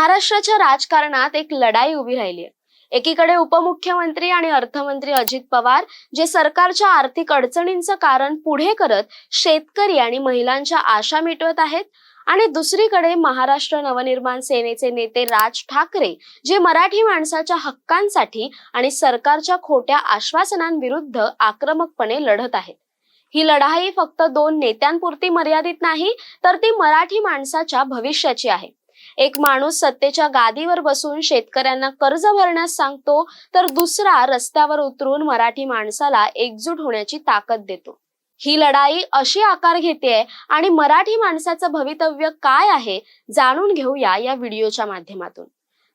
महाराष्ट्राच्या राजकारणात एक लढाई उभी राहिली आहे. एकीकडे उपमुख्यमंत्री आणि अर्थमंत्री अजित पवार जे सरकारच्या आर्थिक अडचणींचं कारण पुढे करत शेतकरी आणि महिलांच्या आशा मिटवत आहेत आणि दुसरीकडे महाराष्ट्र नवनिर्माण सेनेचे नेते राज ठाकरे जे मराठी माणसाच्या हक्कांसाठी आणि सरकारच्या खोट्या आश्वासनांविरुद्ध आक्रमकपणे लढत आहेत. ही लढाई फक्त दोन नेत्यांपुरती मर्यादित नाही तर ती मराठी माणसाच्या भविष्याची आहे. एक माणूस सत्तेच्या गादीवर बसून शेतकऱ्यांना कर्ज भरण्यास सांगतो तर दुसरा रस्त्यावर उतरून मराठी माणसाला एकजूट होण्याची ताकद देतो. ही लढाई अशी आकार घेते आणि मराठी माणसाचं भवितव्य काय आहे जाणून घेऊया या व्हिडिओच्या माध्यमातून.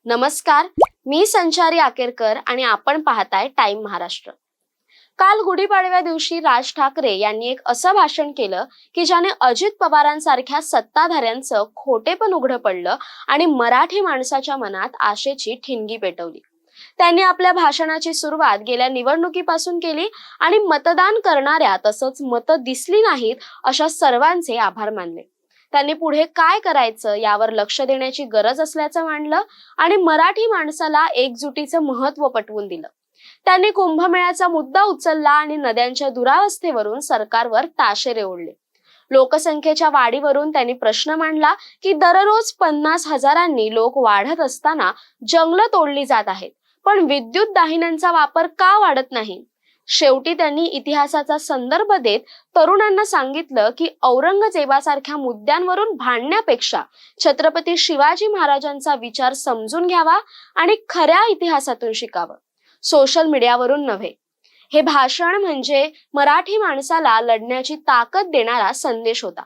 नमस्कार मी संचारी आकेरकर आणि आपण पाहताय टाइम महाराष्ट्र. काल गुढीपाडव्या दिवशी राज ठाकरे यांनी एक असं भाषण केलं की ज्याने अजित पवारांसारख्या सत्ताधाऱ्यांचं खोटे पण उघडं पडलं आणि मराठी माणसाच्या मनात आशेची ठिणगी पेटवली. त्यांनी आपल्या भाषणाची सुरुवात गेल्या निवडणुकीपासून केली आणि मतदान करणाऱ्या तसंच मतं दिसली नाहीत अशा सर्वांचे आभार मानले. त्यांनी पुढे काय करायचं यावर लक्ष देण्याची गरज असल्याचं मांडलं आणि मराठी माणसाला एकजुटीचं महत्त्व पटवून दिलं. त्यांनी कुंभमेळ्याचा मुद्दा उचलला आणि नद्यांच्या दुरावस्थेवरून सरकारवर ताशेरे ओढले. लोकसंख्येच्या वाढीवरून त्यांनी प्रश्न मांडला की दररोज पन्नास हजारांनी लोक वाढत असताना जंगलं तोडली जात आहेत पण विद्युत दाहिन्यांचा वापर का वाढत नाही? शेवटी त्यांनी इतिहासाचा संदर्भ देत तरुणांना सांगितलं की औरंगजेबासारख्या मुद्द्यांवरून भांडण्यापेक्षा छत्रपती शिवाजी महाराजांचा विचार समजून घ्यावा आणि खऱ्या इतिहासातून शिकावं. सोशल मीडियावरून नव्हे. हे भाषण म्हणजे मराठी माणसाला लढण्याची ताकद देणारा संदेश होता.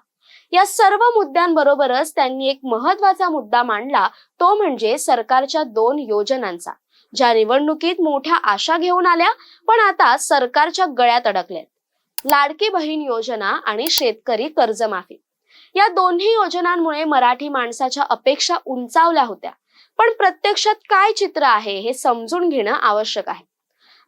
या सर्व मुद्द्यांबरोबरच त्यांनी एक महत्त्वाचा मुद्दा मांडला तो म्हणजे सरकारच्या दोन योजनांचा. ज्या निवडणुकीत मोठ्या आशा घेऊन आल्या पण आता सरकारच्या गळ्यात अडकल्यात लाडकी बहीण योजना आणि शेतकरी कर्जमाफी. या दोन्ही योजनांमुळे मराठी माणसाच्या अपेक्षा उंचावल्या होत्या. पण प्रत्यक्षात काय चित्र आहे हे समजून घेणं आवश्यक आहे.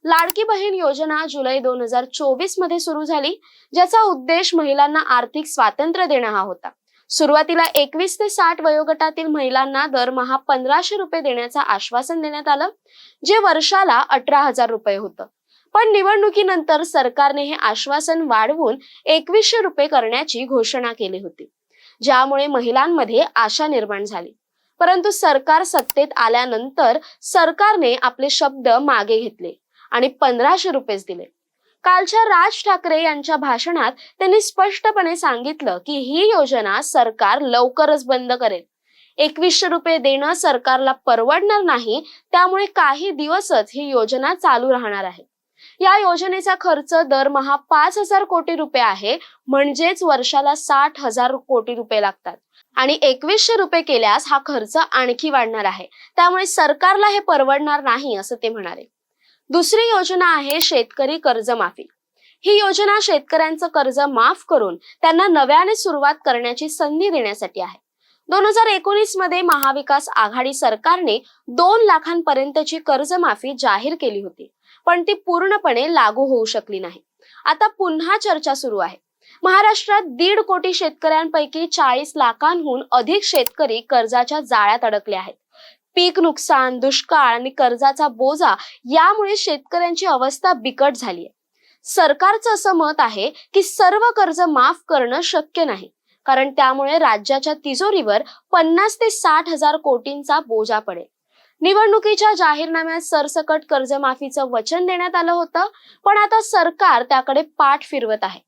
लाडकी बहीण योजना जुलै दोन हजार चोवीसमध्ये सुरू झाली ज्याचा उद्देश महिलांना आर्थिक स्वातंत्र्य देणं हा होता. सुरुवातीला एकवीस ते साठ वयोगटातील महिलांना दरमहा पंधराशे रुपये देण्याचं आश्वासन देण्यात आलं जे वर्षाला अठरा हजार रुपये होतं. पण निवडणुकीनंतर सरकारने हे आश्वासन वाढवून एकवीसशे रुपये करण्याची घोषणा केली होती. ज्यामुळे महिलांमध्ये आशा निर्माण झाली. परंतु सरकार सत्तेत आल्यानंतर सरकारने आपले शब्द मागे घेतले आणि पंधराशे रुपयेच दिले. कालच्या राज ठाकरे यांच्या भाषणात त्यांनी स्पष्टपणे सांगितलं की ही योजना सरकार लवकरच बंद करेल. एकवीसशे रुपये देणं सरकारला परवडणार नाही त्यामुळे काही दिवसच ही योजना चालू राहणार आहे. या योजनेचा खर्च दरमहा पाच हजार कोटी रुपये आहे. म्हणजेच वर्षाला साठ हजार कोटी रुपये लागतात. आणि एकवीसशे रुपये केल्यास हा खर्च आणखी वाढणार आहे. त्यामुळे सरकारला हे परवडणार नाही असं ते म्हणाले. दुसरी योजना आहे शेतकरी कर्जमाफी. ही योजना शेतकऱ्यांचं कर्ज माफ करून त्यांना नव्याने सुरुवात करण्याची संधी देण्यासाठी आहे. दोन हजार एकोणीसमध्ये महाविकास आघाडी सरकारने दोन लाखांपर्यंतची कर्जमाफी जाहीर केली होती. पण ती पूर्णपणे लागू होऊ शकली नाही. आता पुन्हा चर्चा सुरू आहे. महाराष्ट्रात दीड कोटी शेतकऱ्यांपैकी चाळीस लाखांहून अधिक शेतकरी कर्जाच्या जाळ्यात अडकले आहेत. पीक नुकसान दुष्काळ आणि कर्जाचा बोजा यामुळे शेतकऱ्यांची अवस्था बिकट झाली आहे सरकारचं असं मत आहे की सर्व कर्ज माफ करणं शक्य नाही. कारण त्यामुळे राज्याच्या तिजोरीवर पन्नास ते साठ हजार कोटींचा बोजा पडेल. निवडणुकीच्या जाहीरनाम्यात सरसकट कर्जमाफीचं वचन देण्यात आलं होतं पण आता सरकार त्याकडे पाठ फिरवत आहे.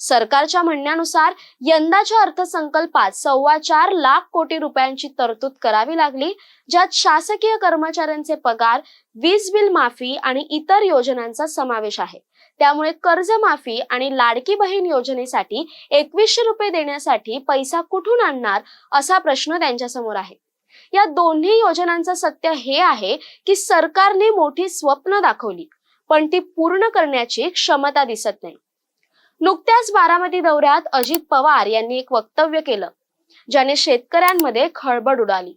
सरकारच्या म्हणण्यानुसार यंदाच्या अर्थसंकल्पात सव्वा चार लाख कोटी रुपयांची तरतूद करावी लागली ज्यात शासकीय कर्मचाऱ्यांचे पगार वीज बिल माफी आणि इतर योजनांचा समावेश आहे. त्यामुळे कर्जमाफी आणि लाडकी बहीण योजनेसाठी एकवीसशे रुपये देण्यासाठी पैसा कुठून आणणार असा प्रश्न त्यांच्यासमोर आहे. या दोन्ही योजनांचं सत्य हे आहे की सरकारने मोठी स्वप्न दाखवली पण ती पूर्ण करण्याची क्षमता दिसत नाही. नुकत्याच बारामती दौऱ्यात अजित पवार यांनी एक वक्तव्य केलं ज्याने शेतकऱ्यांमध्ये खळबळ उडाली.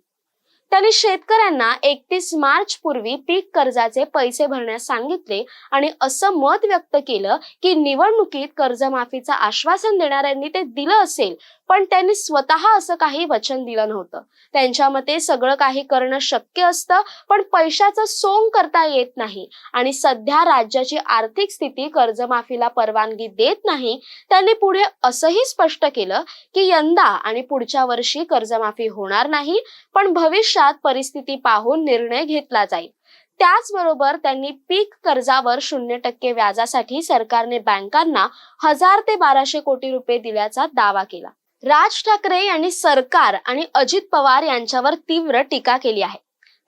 त्यांनी शेतकऱ्यांना एकतीस मार्च पूर्वी पीक कर्जाचे पैसे भरण्यास सांगितले आणि असं मत व्यक्त केलं की निवडणुकीत कर्जमाफीचं आश्वासन देणाऱ्यांनी ते दिलं असेल पण त्यांनी स्वतः असं काही वचन दिलं नव्हतं. त्यांच्या मते सगळं काही करणं शक्य असतं पण पैशाचं सोंग करता येत नाही. आणि सध्या राज्याची आर्थिक स्थिती कर्जमाफीला परवानगी देत नाही त्यांनी पुढे असंही स्पष्ट केलं की यंदा आणि पुढच्या वर्षी कर्जमाफी होणार नाही पण भविष्यात परिस्थिती पाहून निर्णय घेतला जाईल. त्याचबरोबर त्यांनी पीक कर्जावर शून्य टक्के व्याजासाठी सरकारने बँकांना हजार ते बाराशे कोटी रुपये दिल्याचा दावा केला. राज ठाकरे यांनी सरकार आणि अजित पवार यांच्यावर तीव्र टीका केली आहे.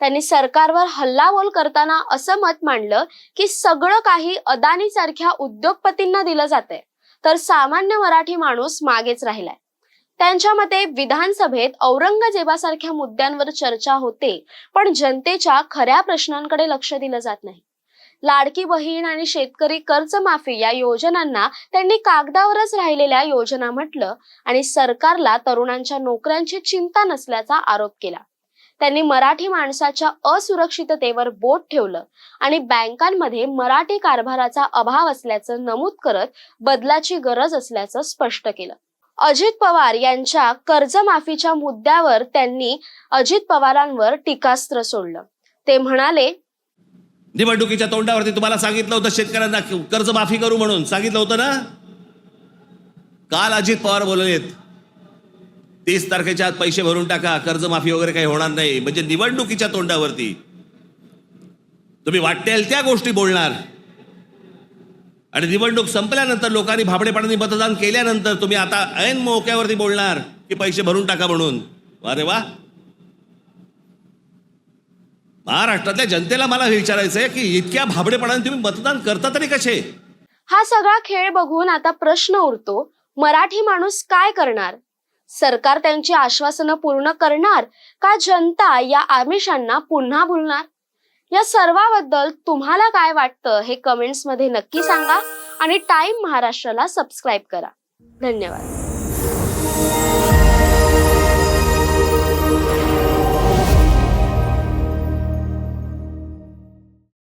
त्यांनी सरकारवर हल्लाबोल करताना असं मत मांडलं की सगळं काही अदानी सारख्या उद्योगपतींना दिलं जातंय. तर सामान्य मराठी माणूस मागेच राहिलाय. त्यांच्या मते विधानसभेत औरंगजेबासारख्या मुद्द्यांवर चर्चा होते पण जनतेच्या खऱ्या प्रश्नांकडे लक्ष दिलं जात नाही. लाडकी बहीण आणि शेतकरी कर्जमाफी या योजनांना त्यांनी कागदावरच राहिलेल्या योजना म्हटलं आणि सरकारला तरुणांच्या नोकऱ्यांची चिंता नसल्याचा आरोप केला. त्यांनी मराठी माणसाच्या असुरक्षिततेवर बोट ठेवलं आणि बँकांमध्ये मराठी कारभाराचा अभाव असल्याचं नमूद करत बदलाची गरज असल्याचं स्पष्ट केलं. अजित पवार यांच्या कर्जमाफीच्या मुद्द्यावर त्यांनी अजित पवारांवर टीकास्त्र सोडलं. ते म्हणाले निवडणुकीच्या तोंडावरती तुम्हाला सांगितलं होतं शेतकऱ्यांना कर्जमाफी करू म्हणून. सांगितलं होतं ना? काल अजित पवार बोललेत तीस तारखेच्या आत पैसे भरून टाका कर्जमाफी वगैरे काही होणार नाही. म्हणजे निवडणुकीच्या तोंडावरती. तुम्ही वाटेल त्या गोष्टी बोलणार. आणि निवडणूक संपल्यानंतर लोकांनी भाबडेपणाने मतदान केल्यानंतर तुम्ही आता ऐन मोक्यावरती बोलणार की पैसे भरून टाका म्हणून. अरे वा महाराष्ट्रातल्या जनतेला मला हे विचारायचंय की इतक्या भाबडेपणाने तुम्ही मतदान करता तरी कसे? हा सगळा खेळ बघून आता प्रश्न उरतो मराठी माणूस काय करणार? सरकार त्यांची आश्वासनं पूर्ण करणार का जनता या आमिषांना पुन्हा भुलणार? या सर्वाबद्दल तुम्हाला काय वाटतं हे कमेंट्समध्ये नक्की सांगा आणि टाइम महाराष्ट्राला सबस्क्राईब करा. धन्यवाद.